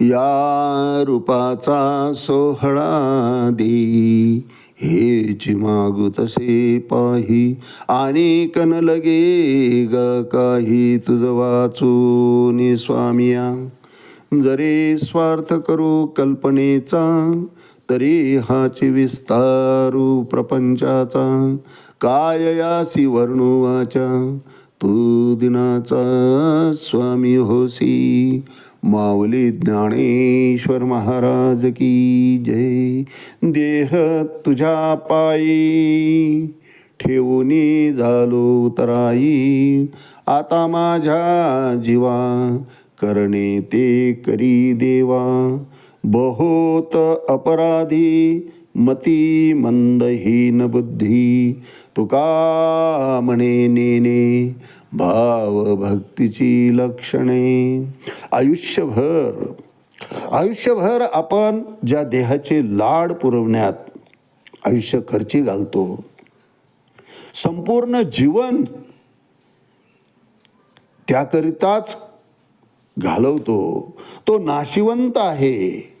या रूपाचा सोहळा दे. हे मागू तसे पाही. आणि कन लगे ग काही तुझ वाचून स्वामिया. जरी स्वार्थ करू कल्पनेचा तरी हाची विस्तारू प्रपंचाचा. काय यासी वर्णुवाचा? तू दिनाचा स्वामी होसी. माऊली ज्ञानेश्वर महाराज की जय। देह तुझ्या पायी ठेवूनी झालो तराई। आता माझ्या जीवा करणे ते करी देवा। बहुत अपराधी मती मंदहीन बुद्धी तुका म्हणे नेने भाव भक्तीची लक्षणे आयुष्यभर आयुष्यभर आपण ज्या देहाचे लाड पुरवण्यात आयुष्य खर्ची घालतो संपूर्ण जीवन त्याकरिताच घालवतो. तो नाशिवंत आहे.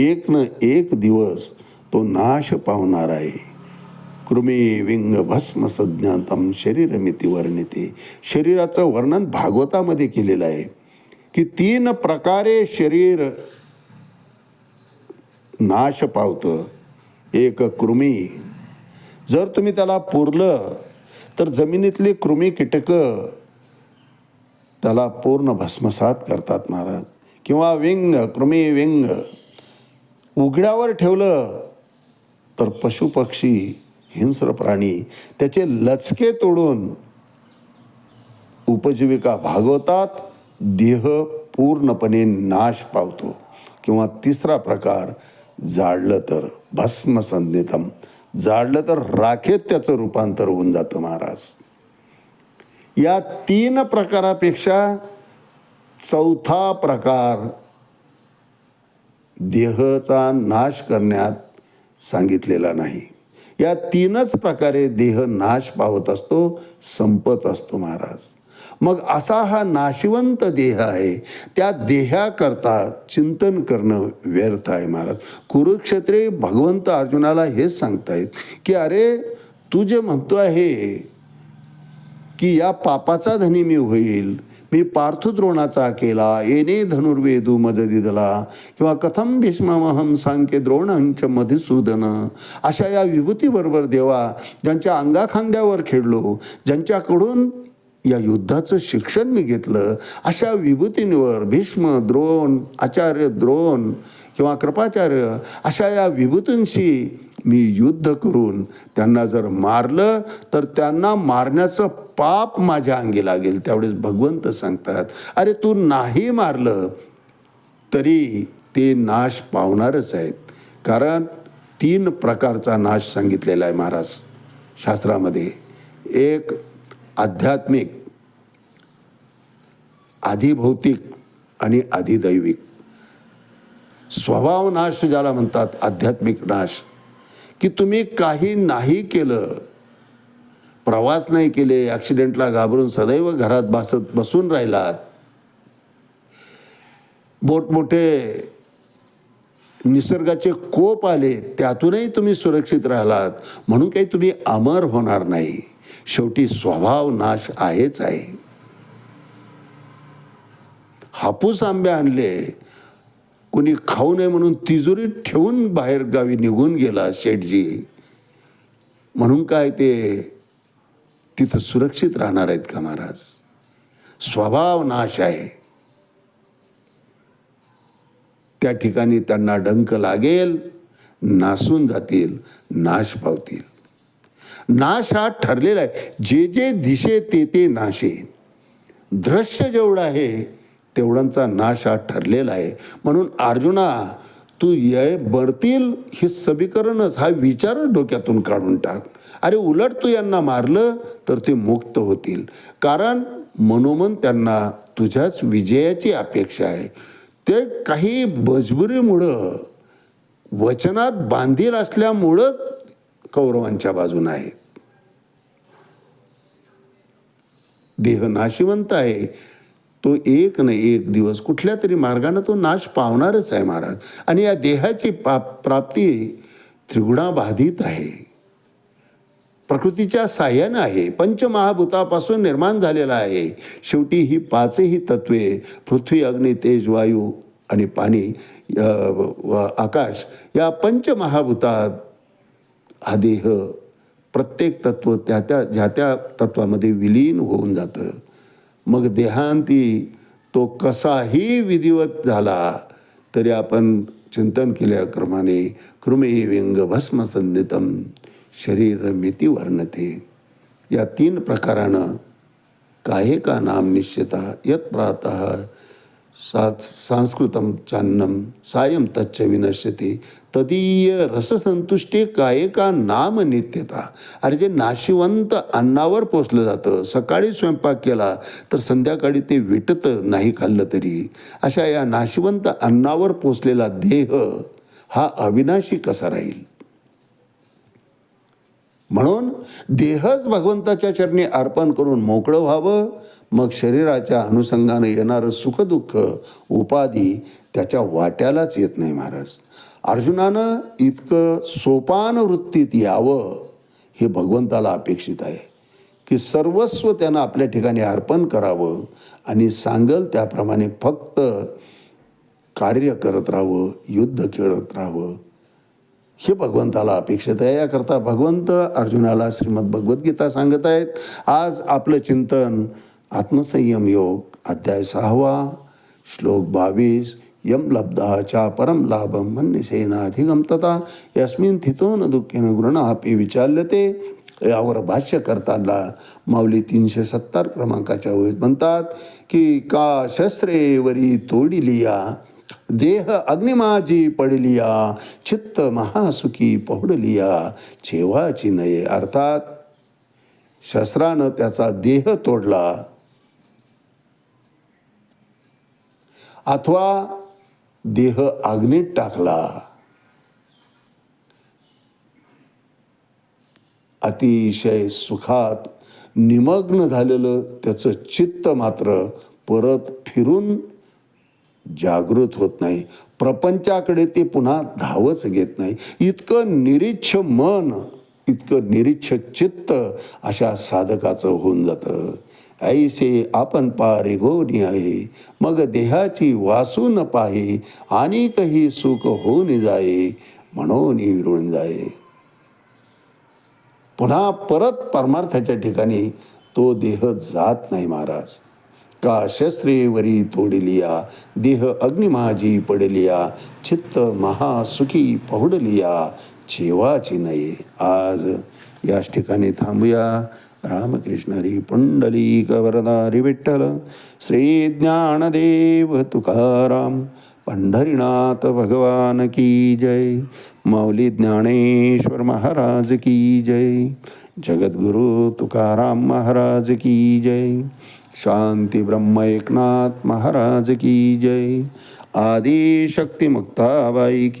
एक न एक दिवस तो नाश पावणार आहे. कृमी विंग भस्म संज्ञातम शरीरमिती वर्णिते. शरीराचं वर्णन भागवतामध्ये केलेलं आहे. की तीन प्रकारे शरीर नाश पावतं. एक कृमी. जर तुम्ही त्याला पुरलं तर जमिनीतली कृमी कीटकं त्याला पूर्ण भस्मसात करतात महाराज. किंवा विंग कृमी विंग. उघड्यावर ठेवलं तर पशुपक्षी हिंस्र प्राणी त्याचे लचके तोडून उपजीविका भागवतात देह पूर्णपणे नाश पावतो. किंवा तिसरा प्रकार जाळलं तर भस्म संज्ञितम जाळलं तर राखेत त्याचं रूपांतर होऊन जातं महाराज. या तीन प्रकारापेक्षा चौथा प्रकार देहचा नाश करण्यात सांगितलेला नाही. या तीनच प्रकारे देह नाश पावत असतो संपत असतो महाराज. मग असा हा नाशिवंत देह आहे त्या देहाकरता चिंतन करणं व्यर्थ आहे महाराज. कुरुक्षेत्रे भगवंत अर्जुनाला हेच सांगतायत की अरे तू जे म्हणतो आहे की या पापाचा धनी मी होईल. मी पार्थद्रोणाचा केला. येणे धनुर्वेदू मज दिदला किंवा कथम भीष्ममहम सांख्य द्रोणांच मधुसूदन. अशा या विभूतीबरोबर देवा ज्यांच्या अंगाखांद्यावर खेळलो ज्यांच्याकडून या युद्धाचं शिक्षण मी घेतलं अशा विभूतींवर भीष्म द्रोण आचार्य द्रोण किंवा कृपाचार्य अशा या विभूतींशी मी युद्ध करून त्यांना जर मारलं तर त्यांना मारण्याचं पाप माझ्या अंगी लागेल. त्यावेळेस भगवंत सांगतात अरे तू नाही मारलं तरी ते नाश पावणारच आहेत. कारण तीन प्रकारचा नाश सांगितलेला आहे महाराज शास्त्रामध्ये. एक आध्यात्मिक आधिभौतिक आणि आधिदैविक स्वभाव नाश ज्याला म्हणतात आध्यात्मिक नाश. की तुम्ही काही नाही केलं. प्रवास नाही केले ॲक्सिडेंटला घाबरून सदैव घरात बसत बसून राहिलात. मोठमोठे निसर्गाचे कोप आले त्यातूनही तुम्ही सुरक्षित राहिलात. म्हणून काही तुम्ही अमर होणार नाही. शेवटी स्वभाव नाश आहेच आहे. हापूस आंबे आणले कोणी खाऊ नये म्हणून तिजोरीत ठेवून बाहेर गावी निघून गेला शेठजी. म्हणून काय ते तिथं सुरक्षित राहणार आहेत का महाराज? स्वभाव नाश आहे. त्या ठिकाणी त्यांना डंक लागेल नासून जातील नाश पावतील. नाश हा ठरलेला आहे. जे जे दिशे ते ते नाशे. दृश्य जेवढं आहे तेवढ्यांचा नाश हा ठरलेला आहे. म्हणून अर्जुना तू ये बरतील हे समीकरणच. हा विचारच डोक्यातून काढून टाक. अरे उलट तू यांना मारलं तर ते मुक्त होतील. कारण मनोमन त्यांना तुझ्याच विजयाची अपेक्षा आहे. ते काही मजबुरीमुळं वचनात बांधील असल्यामुळं कौरवांच्या बाजून आहेत. देह नाशिवंत आहे. तो एक न एक दिवस कुठल्या तरी मार्गानं तो नाश पावणारच आहे महाराज. आणि या देहाची पा प्राप्ती त्रिगुणाबाधित आहे. प्रकृतीच्या साह्यानं आहे. पंचमहाभूतापासून निर्माण झालेला आहे. शेवटी ही पाचही तत्वे पृथ्वी अग्नी तेज वायू आणि पाणी आकाश या पंचमहाभूतात हा देह प्रत्येक तत्व त्या त्या ज्या त्या तत्वामध्ये विलीन होऊन जातं. मग देहांती तो कसाही विधिवत झाला तरी आपण चिंतन केल्याप्रमाणे कृमे व्यंग भस्म संदितम शरीर मिती वर्णते. या तीन प्रकारानं काहे का नाम निश्चिता यत प्रातः सात सांस्कृतम चान्नम सायं तच्च विनश्यते। तदीय रससंतुष्टे गायका का नाम नित्यता। अरे जे नाशिवंत अन्नावर पोचलं जातं सकाळी स्वयंपाक केला तर संध्याकाळी ते विटतं नाही खाल्लं तरी. अशा या नाशिवंत अन्नावर पोचलेला देह हा अविनाशी कसा राहील? म्हणून देहच भगवंताच्या चरणी अर्पण करून मोकळं व्हावं. मग शरीराच्या अनुषंगानं येणारं सुखदुःख उपाधी त्याच्या वाट्यालाच येत नाही महाराज. अर्जुनानं इतकं सोपान वृत्तीत यावं हे भगवंताला अपेक्षित आहे. की सर्वस्व त्यानं आपल्या ठिकाणी अर्पण करावं आणि सांगल त्याप्रमाणे फक्त कार्य करत राहावं युद्ध खेळत राहावं. हे भगवंताला अपेक्षित आहे. याकरता भगवंत अर्जुनाला श्रीमद भगवद्गीता सांगत आहेत. आज आपलं चिंतन आत्मसंयम योग अध्याय सहावा श्लोक बावीस यम लब्धाच्या परम लाभम मन्यसेनाधिगम यस्मिन थितो न दुःखेन गृणापी विचाल्यते. यावर भाष्य करताना माऊली तीनशे सत्तर क्रमांकाच्या ओळीत म्हणतात की का शस्त्रेवरी तोडिलिया देह अग्निमाजी पडलिया चित्त महासुखी पहुडलिया छेवाची नये अर्थात शस्त्रानं त्याचा देह तोडला अथवा देह अग्नीत टाकला अतिशय सुखात निमग्न झालेलं त्याचं चित्त मात्र परत फिरून जागृत होत नाही. प्रपंचाकडे ते पुन्हा धावच घेत नाही. इतकं निरीच्छ मन इतकं निरीच्छ चित्त अशा साधकाचं होऊन जातं. ऐसे आपण पारे गोनी आहे. मग देहाची वासू न पाहे. आणि कही सुख होऊन जाये. म्हणून विरून जाये. पुन्हा परत परमार्थाच्या ठिकाणी तो देह जात नाही महाराज. का शस्त्रेवरी तोडलिया देह अग्निमाजी पडलिया चित्त महासुखी पहुडलिया छेवाची नये आज. याच ठिकाणी थांबूया. रामकृष्ण हरी पुंडलिक वरदारी विठ्ठल श्री ज्ञानदेव तुकाराम पंढरीनाथ भगवान की जय. मौली ज्ञानेश्वर महाराज की जय. जगद्गुरु तुकाराम महाराज की जय. शांती ब्रह्म एकनाथ महाराज की जय। आदि शक्ती मुक्ताबाई की